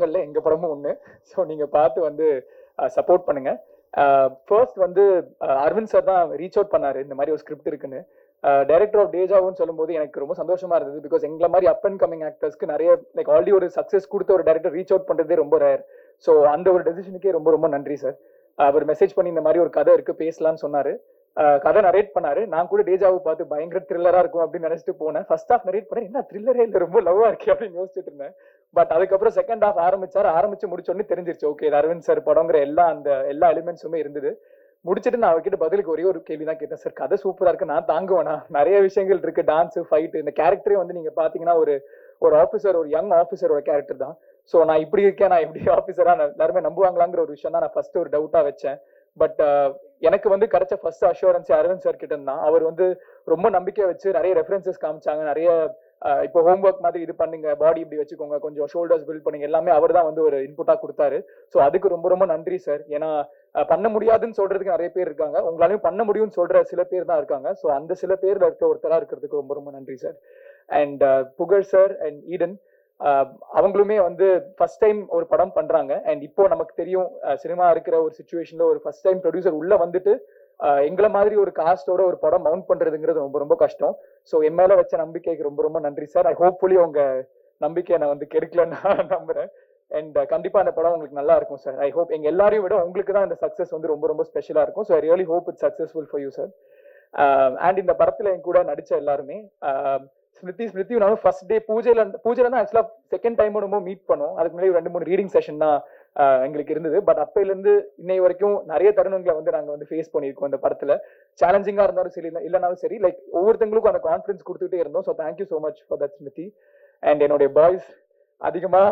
படங்கள்ல எங்க படமும் ஒண்ணு. ஸோ நீங்க பார்த்து வந்து சப்போர்ட் பண்ணுங்க. ஃபர்ஸ்ட் வந்து அரவிந்த் சார் தான் ரீச் அவுட் பண்ணாரு. இந்த மாதிரி ஒரு ஸ்கிரிப்ட் இருக்குன்னு. டைரக்டர் ஆஃப் டேஜாவுன்னு சொல்லும்போது எனக்கு ரொம்ப சந்தோஷமா இருந்தது. பிகாஸ் எங்களை மாதிரி அப் அண்ட் கமிங் ஆக்டர்ஸ்க்கு நிறைய லைக் ஆல்ரெடி ஒரு சக்ஸஸ் கொடுத்த ஒரு டேரக்டர் ரீச் அவுட் பண்றதே ரொம்ப ரேர் ஸோ அந்த ஒரு டெசிஷனுக்கே ரொம்ப ரொம்ப நன்றி சார் அவர் மெசேஜ் பண்ணி இந்த மாதிரி ஒரு கதை இருக்கு பேசலாம்னு சொன்னாரு. கதை நரேட் பண்ணாரு. நான் கூட டேஜாவை பார்த்து பயங்கர த்ரில்லரா இருக்கும் அப்படின்னு நினைச்சிட்டு போனேன். ஃபர்ஸ்ட் ஹாஃப் நரேட் பண்ணேன். என்ன த்ரில்லரே இல்லை ரொம்ப லவ்வா இருக்கு அப்படின்னு யோசிச்சுட்டு இருந்தேன். பட் அதுக்கப்புறம் செகண்ட் ஹாஃப் ஆரம்பிச்சார். ஆரம்பிச்சு முடிச்சோடனே தெரிஞ்சிருச்சு. ஓகே இது அரவிந்த் சார் படங்கிற எல்லா அந்த எல்லா எலிமெண்ட்ஸுமே இருந்தது. முடிச்சுட்டு நான் அவர்கிட்ட பதிலுக்கு ஒரே ஒரு கேள்வி தான் கேட்டேன். சார் கதை சூப்பரா இருக்கு. நான் தாங்குவேனா? நிறைய விஷயங்கள் இருக்கு. டான்ஸ் ஃபைட் இந்த கேரக்டரே வந்து நீங்க பாத்தீங்கன்னா ஒரு ஒரு ஆஃபீஸர் ஒரு யங் ஆஃபீஸரோட கேரக்டர் தான். ஸோ நான் இப்படி இருக்கேன். நான் எப்படி ஆஃபீஸரா எல்லாருமே நம்புவாங்களாங்கிற ஒரு விஷயம் தான் நான் ஃபர்ஸ்ட் ஒரு டவுட்டா வச்சேன். பட் எனக்கு வந்து கிடைச்ச ஃபர்ஸ்ட் அஷூரன்ஸ் அரவிந்த் சார் கிட்ட தான் அவர் வந்து ரொம்ப நம்பிக்கை வச்சு நிறைய ரெஃபரன்சஸ் காமிச்சாங்க. நிறைய இப்போ இப்போ ஹோம்ஒர்க் மாதிரி இது பண்ணுங்க பாடி இப்படி வச்சுக்கோங்க கொஞ்சம் ஷோல்டர்ஸ் பில்ட் பண்ணுங்க எல்லாமே அவர் தான் வந்து ஒரு இன்புட்டா கொடுத்தாரு. ஸோ அதுக்கு ரொம்ப ரொம்ப நன்றி சார் ஏன்னா பண்ண முடியாதுன்னு சொல்றதுக்கு நிறைய பேர் இருக்காங்க. உங்களாலையும் பண்ண முடியும்னு சொல்ற சில பேர் தான் இருக்காங்க. ஸோ அந்த சில பேர்ல இருக்க ஒருத்தரா இருக்கிறதுக்கு ரொம்ப ரொம்ப நன்றி sir and Pugazh sir and Eden அவங்களுமே வந்து ஃபர்ஸ்ட் டைம் ஒரு படம் பண்றாங்க. அண்ட் இப்போ நமக்கு தெரியும் சினிமா இருக்கிற ஒரு சுச்சுவேஷன்ல ஒரு ஃபர்ஸ்ட் டைம் ப்ரொடியூசர் உள்ள வந்துட்டு எங்களை மாதிரி ஒரு காஸ்டோட ஒரு படம் மவுண்ட் பண்றதுங்கிறது ரொம்ப ரொம்ப கஷ்டம். ஸோ என் மேல வச்ச நம்பிக்கைக்கு ரொம்ப ரொம்ப நன்றி சார் ஐ ஹோப்ஃபுல்லி உங்க நம்பிக்கையை நான் வந்து கெடுக்கலன்னு நான் நம்புறேன். அண்ட் கண்டிப்பா அந்த படம் உங்களுக்கு நல்லா இருக்கும் சார் ஐ ஹோப் எங்க எல்லாரையும் விட உங்களுக்கு தான் இந்த சக்சஸ் வந்து ரொம்ப ரொம்ப ஸ்பெஷலா இருக்கும். So I really hope it successful for you sir and இந்த படத்துல என் கூட நடிச்ச எல்லாருமே ஸ்மிருதி ஸ்மிருதி நானும் ஃபர்ஸ்ட் டே பூஜையில பூஜையில தான் ஆக்சுவலா செகண்ட் டைம் ரொம்ப மீட் பண்ணோம். அதுக்கு முன்னாடி ரெண்டு மூணு ரீடிங் செஷன் தான் எங்களுக்கு இருந்தது. பட் அப்பையில இருந்து இன்னை வரைக்கும் நிறைய தருணங்களை வந்து நாங்க வந்து ஃபேஸ் பண்ணியிருக்கோம் இந்த படத்துல. சேலஞ்சிங்கா இருந்தாலும் சரி இல்லைனாலும் சரி லைக் ஒவ்வொருத்தங்களுக்கும் அந்த கான்ஃபிடன்ஸ் கொடுத்துட்டே இருந்தோம். So thank you so much for that Smriti. And என்னுடைய பாய்ஸ் அதிகமா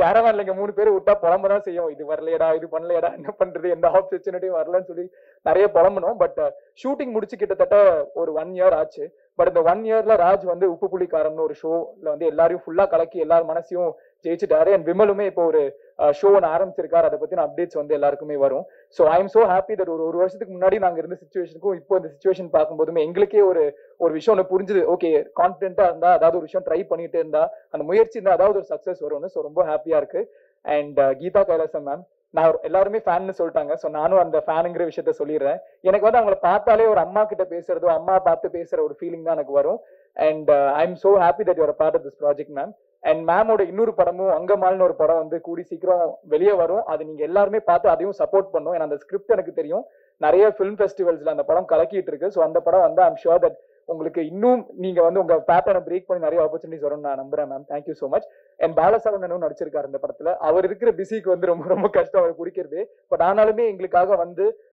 கேரவான்ல இங்க மூணு பேர் விட்டா புலம்ப தான் செய்யும். இது வரலையடா இது பண்ணலையடா என்ன பண்றது? எந்த ஆப்பர்ச்சுனிட்டியும் வரலன்னு சொல்லி நிறைய புலம்பணும் பட் ஷூட்டிங் முடிச்சு கிட்டத்தட்ட ஒரு ஒன் இயர் ஆச்சு. பட் இந்த ஒன் இயர்ல ராஜ் வந்து உப்பு புலிக்காரம்னு ஒரு ஷோல வந்து எல்லாரையும் ஃபுல்லா கலக்கி எல்லார் மனசையும் ஜெயிச்சிட்டாரு. அண்ட் விமலுமே இப்போ ஒரு ஷோ ஒன்று ஆரம்பிச்சிருக்காரு. அதை பத்தின அப்டேட்ஸ் வந்து எல்லாருக்குமே வரும். So I am so happy that ஒரு ஒரு வருஷத்துக்கு முன்னாடி நாங்க இருந்த சுச்சுவேஷனுக்கும் இப்போ இந்த சுச்சுவேஷன் பார்க்கும்போதுமே எங்களுக்கே ஒரு ஒரு விஷயம் ஒன்று புரிஞ்சுது. ஓகே கான்ஃபிடென்ட்டா இருந்தா அதாவது ஒரு விஷயம் ட்ரை பண்ணிட்டு இருந்தா அந்த முயற்சி இருந்தா அதாவது ஒரு சக்சஸ் வரும்னு. ஸோ ரொம்ப ஹாப்பியா இருக்கு. அண்ட் கீதா கைலாசம் மேம் நான் ஒரு- எல்லாருமே ஃபேன்னு சொல்லிட்டாங்க. ஸோ நானும் அந்த ஃபேனுங்கிற விஷயத்த சொல்லிடுறேன். எனக்கு வந்து அவங்கள பார்த்தாலே ஒரு அம்மா கிட்ட பேசுறதோ அம்மா பார்த்து பேசுற ஒரு ஃபீலிங் தான் எனக்கு வரும். And I am so happy that your part of this project ma'am and மேமோட இன்னொரு படமும் அங்கமால்னு ஒரு படம் வந்து கூடி சீக்கிரம் வெளியே வரும். அது நீங்க எல்லாருமே பார்த்து அதையும் சப்போர்ட் பண்ணும். ஏன்னா அந்த ஸ்கிரிப்ட் எனக்கு தெரியும். நிறைய ஃபிலிம் ஃபெஸ்டிவல்ஸ்ல அந்த படம் கலக்கிட்டு இருக்கு. ஸோ அந்த படம் வந்து ஐம் ஷுர் தட் உங்களுக்கு இன்னும் நீங்க வந்து உங்க பேட்டர்னை பிரேக் பண்ணி நிறைய ஆப்பர்ச்சுனிட்டிஸ் வரும்னு நான் நம்புறேன் ma'am thank you so much and பாலசரவணனும் நடிச்சிருக்காரு இந்த படத்துல. அவர் இருக்கிற பிஸிக்கு வந்து ரொம்ப ரொம்ப கஷ்டம். அவர் குடிக்கிறது. பட் ஆனாலுமே எங்களுக்காக வந்து